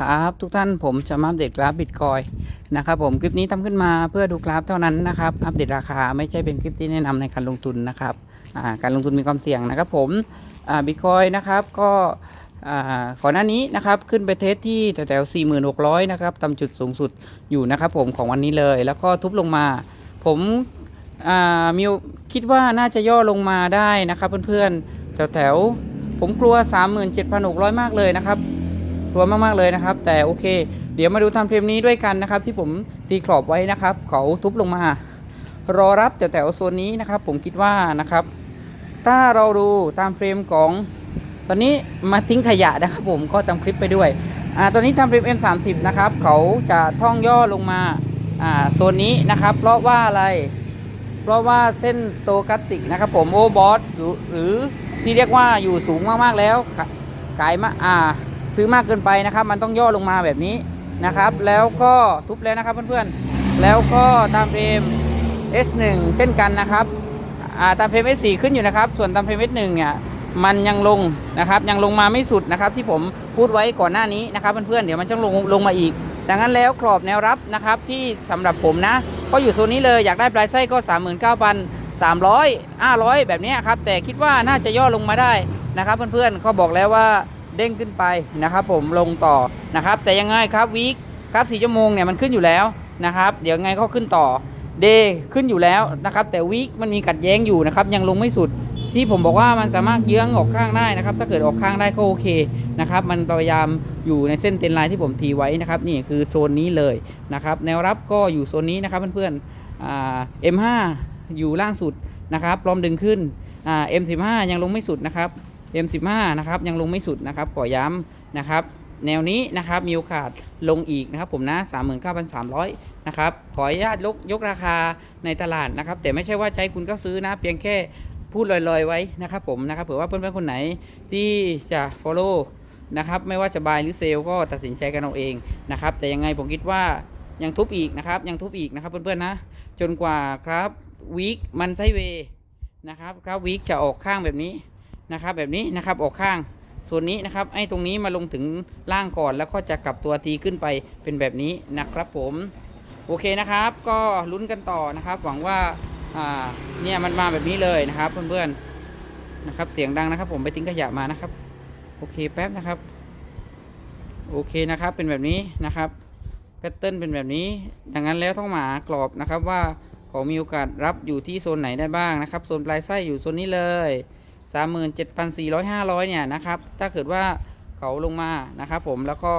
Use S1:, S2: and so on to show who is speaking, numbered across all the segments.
S1: ครับทุกท่านผมจะมาอัปเดตกราฟบิตคอยนะครับผมคลิปนี้ทำขึ้นมาเพื่อดูกราฟเท่านั้นนะครับอัปเดตราคาไม่ใช่เป็นคลิปที่แนะนำในการลงทุนนะครับการลงทุนมีความเสี่ยงนะครับผมบิตคอยนะครับก็ก่อนหน้านี้นะครับขึ้นไปเทสที่แถวๆ46,000นะครับต่ำจุดสูงสุดอยู่นะครับผมของวันนี้เลย แล้วก็ทุบลงมา ผมอ่ามีคิดว่าน่าจะย่อลงมาได้นะครับเพื่อนๆแถวๆผมกลัว 37,600 มากเลยนะครับ กลัวมากๆเลยนะครับ แต่โอเค เดี๋ยวมาดูทำเฟรมนี้ด้วยกันนะครับ ที่ผมตีกรอบไว้นะครับเขาทุบลงมา รอรับแต่แถวโซนนี้นะครับ ผมคิดว่านะครับ ถ้าเราดูตามเฟรมของ ตอนนี้มาทิ้งขยะนะครับผมก็ตาคลิปไปด้วยอ่าตอนนี้ทำเฟรม M30 นะครับเขาจะท่องย่อลงมาอ่าโซนนี้นะครับ เพราะว่าอะไร เพราะว่าเส้นสโตกัสติกนะครับ ผมโอบอสหรือหรือที่เรียกว่าอยู่สูงมากๆแล้วขายมาอ่า ซื้อมากเกินไปนะครับ มันต้องย่อลงมาแบบนี้นะครับ แล้วก็ทุบแล้วนะครับเพื่อนๆ แล้วก็ตามเฟรม S1 เช่นกันนะครับตามเฟรม S4 ขึ้นอยู่นะครับ ส่วนตามเฟรม S1 เนี่ยมันยังลงนะครับยังลงมาไม่สุดนะครับที่ผมพูดไว้ก่อนหน้านี้นะครับเพื่อนๆเดี๋ยวมันจะลงลงมาอีก ดังนั้นแล้วกรอบแนวรับนะครับที่สำหรับผมนะ ก็อยู่โซนนี้เลยอยากได้ปลายไส้ก็ 39,300 500 แบบนี้ครับแต่คิดว่าน่าจะย่อลงมาได้นะครับเพื่อนๆก็บอกแล้วว่า เด้งขึ้นไปนะครับผมลงต่อนะครับ แต่ยังไงครับวีคครับสี่ชั่วโมงเนี่ยมันขึ้นอยู่แล้วนะครับเดี๋ยวไงก็ขึ้นต่อเดย์ขึ้นอยู่แล้วนะครับ แต่วีคมันมีกัดแย้งอยู่นะครับ ยังลงไม่สุดที่ผมบอกว่ามันสามารถเยื้องออกข้างได้นะครับ ถ้าเกิดออกข้างได้ก็โอเคนะครับ มันพยายามอยู่ในเส้นเทรนไลน์ที่ผมทีไว้นะครับ นี่คือโซนนี้เลยนะครับ แนวรับก็อยู่โซนนี้นะครับเพื่อนๆอ่า M5 อยู่ล่างสุดนะครับ พร้อมดึงขึ้นอ่า M15 ยังลงไม่สุดนะครับ M15 นะครับยังลงไม่สุดนะครับขอย้ำนะครับแนวนี้นะครับมีโอกาสลงอีกนะครับผมนะ 39,300 นะครับขออนุญาตยกยกราคาในตลาดนะครับ แต่ไม่ใช่ว่าใจคุณก็ซื้อนะ เพียงแค่พูดลอยๆไว้นะครับผมนะครับเผื่อว่าเพื่อนๆคนไหนที่จะ follow นะครับไม่ว่าจะ buy หรือ sell ก็ตัดสินใจกันเอาเองนะครับแต่ยังไงผมคิดว่ายังทุบอีกนะครับยังทุบอีกนะครับเพื่อนๆนะ จนกว่าครับวีคมันไซเวนะครับครับวีคจะออกข้างแบบนี้ นะครับแบบนี้นะครับออกข้างส่วนนี้นะครับไอ้ตรงนี้มาลงถึงล่างก่อนแล้วก็จะกลับตัวทีขึ้นไปเป็นแบบนี้นะครับผมโอเคนะครับ ก็ลุ้นกันต่อนะครับ หวังว่าเนี่ยมันมาแบบนี้เลยนะครับเพื่อนๆนะครับเสียงดังนะครับ ผมไปทิ้งขยะมานะครับ โอเคแป๊บนะครับ โอเคนะครับเป็นแบบนี้นะครับแพทเทิร์นเป็นแบบนี้ ดังนั้นแล้วต้องหมากรอบนะครับว่าเขามีโอกาสรับอยู่ที่โซนไหนได้บ้างนะครับโซนปลายไส้อยู่โซนนี้เลย สามหมื่นเจ็ดพันสี่ร้อยห้าร้อยเนี่ยนะครับ ถ้าเกิดว่าเขาลงมานะครับ ผมแล้วก็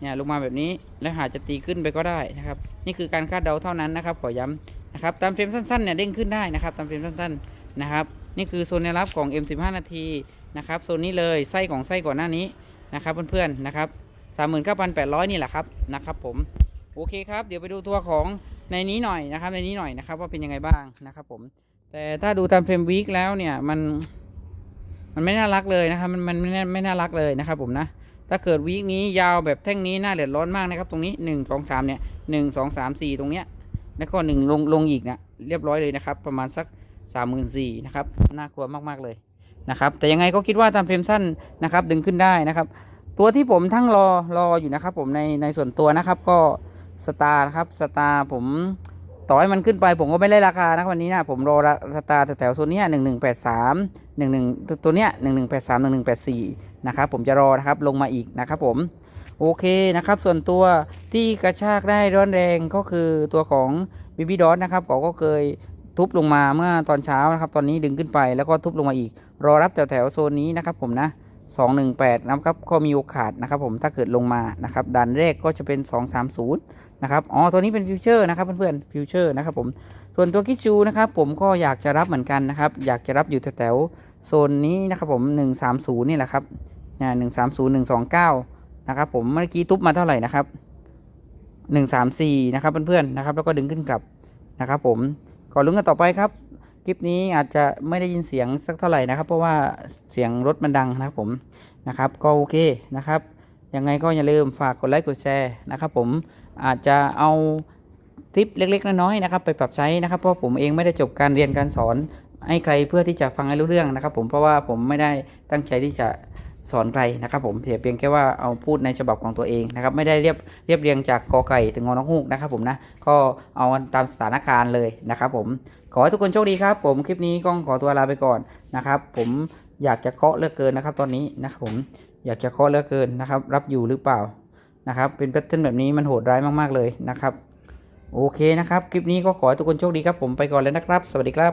S1: เนี่ยลงมาแบบนี้แล้วหาจะตีขึ้นไปก็ได้นะครับ นี่คือการคาดเดาเท่านั้นนะครับ ขอย้ำนะครับตามเฟรมสั้นๆเนี่ยเด้งขึ้นได้นะครับ ตามเฟรมสั้นๆนะครับ นี่คือโซนแนวรับของ M15 นาทีนะครับโซนนี้เลยไส้ของไส้ก่อนหน้านี้นะครับเพื่อนๆนะครับสามหมื่นเก้าพันแปดร้อยนี่แหละครับนะครับ ผมโอเคครับเดี๋ยวไปดูตัวของในนี้หน่อยนะครับในนี้หน่อยนะครับว่าเป็นยังไงบ้างนะครับ ผม แต่ถ้าดูตามเฟรมวีคแล้วเนี่ยมัน มันไม่น่ารักเลยนะครับ มันมันไม่ไม่น่ารักเลยนะครับผมนะ ถ้าเกิดวีคนี้ยาวแบบแท่งนี้น่าเดือดร้อนมากนะครับ ตรงนี้หนึ่งสองสามเนี่ยหนึ่งสองสามสี่ตรงเนี้ย แล้วก็หนึ่งลงลงอีกนะเรียบร้อยเลยนะครับ ประมาณสักสามหมื่นสี่นะครับ น่ากลัวมากๆเลยนะครับ แต่ยังไงก็คิดว่าตามเฟรมสั้นนะครับ ดึงขึ้นได้นะครับ ตัวที่ผมทั้งรอรออยู่นะครับ ผมในในส่วนตัวนะครับ ก็สตาร์นะครับ สตาร์ผม ต่อให้มันขึ้นไปผมก็ไม่ได้ราคานะวันนี้นะผมรอราสตาร์แถวโซนเนี้ยหนึ่งหนึ่งแปดสามหนึ่งหนึ่งตัวเนี้ยหนึ่งหนึ่งแปดสามหนึ่งหนึ่งแปดสี่นะครับผมจะรอนะครับลงมาอีกนะครับผมโอเคนะครับ ส่วนตัวที่กระชากได้ร้อนแรงก็คือตัวของบิบิดอสนะครับเขาก็เคยทุบลงมาเมื่อตอนเช้านะครับ ตอนนี้ดึงขึ้นไปแล้วก็ทุบลงมาอีก รอรับแถวๆโซนนี้นะครับผมนะ 218 นะครับ ก็มีโอกาสนะครับผมถ้าเกิดลงมานะครับดันแรกก็จะเป็น 230 นะครับ อ๋อ ตัวนี้เป็นฟิวเจอร์นะครับเพื่อนๆฟิวเจอร์นะครับผม ส่วนตัวคิชูนะครับผมก็อยากจะรับเหมือนกันนะครับ อยากจะรับอยู่แถวโซนนี้นะครับผม 130 นี่แหละครับนะ130 129 นะครับผม เมื่อกี้ทุบมาเท่าไหร่นะครับ 134 นะครับเพื่อนๆนะครับ แล้วก็ดึงขึ้นกลับนะครับผม ก่อนลุ้นกันต่อไปครับ คลิปนี้อาจจะไม่ได้ยินเสียงสักเท่าไหร่นะครับ เพราะว่าเสียงรถมันดังนะครับผมนะครับ ก็โอเคนะครับยังไงก็อย่าลืมฝากกดไลค์กดแชร์นะครับ ผมอาจจะเอาทิปเล็ก ๆ น้อยๆนะครับ ไปปรับใช้นะครับ เพราะผมเองไม่ได้จบการเรียนการสอนให้ใครเพื่อที่จะฟังให้รู้เรื่องนะครับ ผมเพราะว่าผมไม่ได้ตั้งใจที่จะ สอนใครนะครับผมเพียงเพียงแค่ว่าเอาพูดในฉบับของตัวเองนะครับไม่ได้เรียบเรียบเรียงจากกอไก่ถึงงอนกฮูกนะครับผมนะก็เอาตามสถานการณ์เลยนะครับผมขอให้ทุกคนโชคดีครับ ผมคลิปนี้ก้องขอตัวลาไปก่อนนะครับผมอยากจะเคาะเลือกเกินนะครับตอนนี้นะครับผมอยากจะเคาะเลือกเกินนะครับรับอยู่หรือเปล่านะครับเป็นแพทเทิร์นแบบนี้มันโหดร้ายมากๆเลยนะครับโอเคนะครับคลิปนี้ก็ขอให้ทุกคนโชคดีครับผมไปก่อนเลยนะครับ สวัสดีครับ